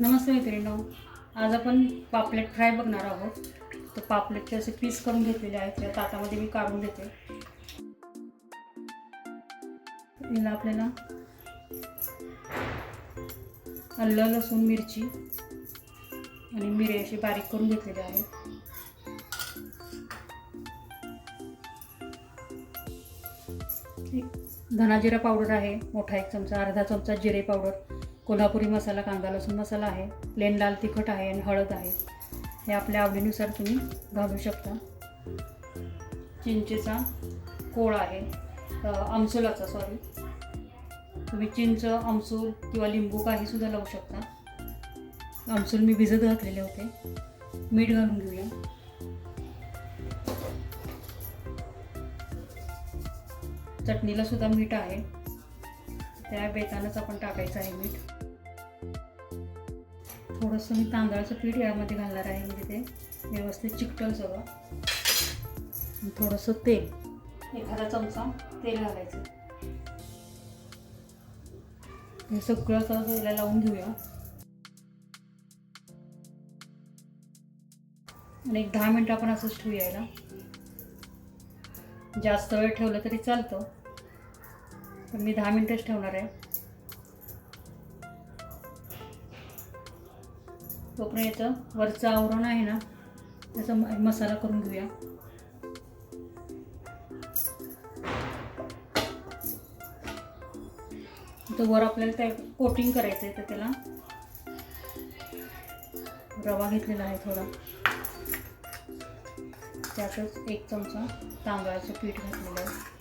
नमस्ते मित्रांनो. आज आपण पापलेट फ्राय बघणार आहोत. तर पापलेटचे असे पीस करून घेतलेले आहेत. त्या ताटामध्ये मी काढून घेते. याला आपल्याला आलं लसूण मिरची आणि मिरे अशी बारीक करून घेतलेले आहेत. एक धना जिरा पावडर आहे. मोठा एक चमचा अर्धा चमचा जिरे पावडर. कोल्हापुरी मसाला कांदा लसूण मसाला आहे प्लेन लाल तिखट आहे आणि हळद आहे. हे आपल्या आवडीनुसार तुम्ही घालू शकता. चिंचेचा कोळ आहे अ, आमसुलाचा सॉरी तुम्ही चिंच आमसूल किंवा लिंबू काही सुद्धा लावू शकता. आमसूल मी भिजत घातलेले होते. मीठ घालून घेऊया. चटणीला सुद्धा मीठ आहे. त्या बेतानच आपण टाकायचं आहे मीठ. थोडंसं मी तांदळाचं पीठ यामध्ये घालणार आहे म्हणजे ते व्यवस्थित चिकटल सगळं. थोडंसं तेल एखादा चमचा तेल घालायचं. हे सगळं असं याला लावून घेऊया. आणि एक दहा मिनटं आपण असंच ठेवूया याला जास्त वेळ ठेवलं तरी चालतं. पण मी दहा मिनटंच ठेवणार आहे. तोपर्यंत याचं वरचं आवरण आहे ना त्याचा मसाला करून घेऊया. तर वर आपल्याला त्या कोटिंग करायचं आहे तर त्याला रवा घेतलेला आहे थोडा. त्यातच एक चमचा तांदळाचं पीठ घातलेलं आहे.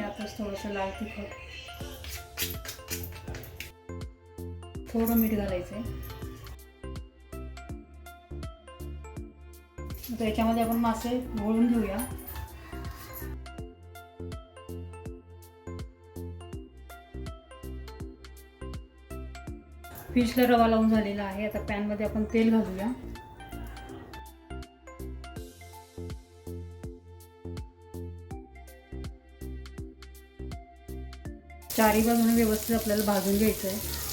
यातच थोडंसं लाल तिखट. थोडं मीठ घालायचं आहे आता याच्यामध्ये आपण मासे घोळून घेऊया. फिशला रवा लावून झालेला आहे. आता पॅनमध्ये आपण तेल घालूया. चारी बाजूने व्यवस्थित आपल्याला भाजून घ्यायचं आहे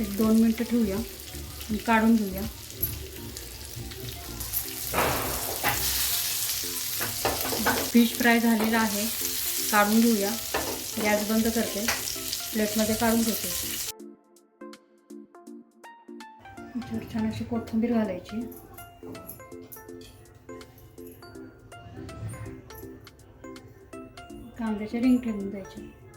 एक दोन मिनटं ठेवूया आणि काढून घेऊया. फिश फ्राय झालेला आहे. काढून घेऊया. गॅस बंद करते. प्लेटमध्ये काढून घेते. छान अशी कोथिंबीर घालायची. कांद्याच्या रिंग ठेवून द्यायचे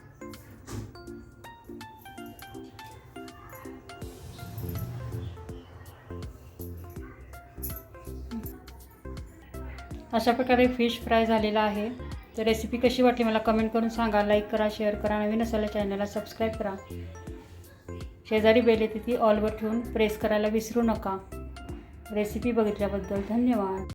अशा प्रकारे फिश फ्राय झालेला आहे. तर रेसिपी कशी वाटली मला कमेंट करून सांगा. लाईक करा शेअर करा. नवीन असायला चॅनलला सबस्क्राईब करा. शेजारी बेल येते ती ऑलवर ठेवून प्रेस करायला विसरू नका. रेसिपी बघितल्याबद्दल धन्यवाद.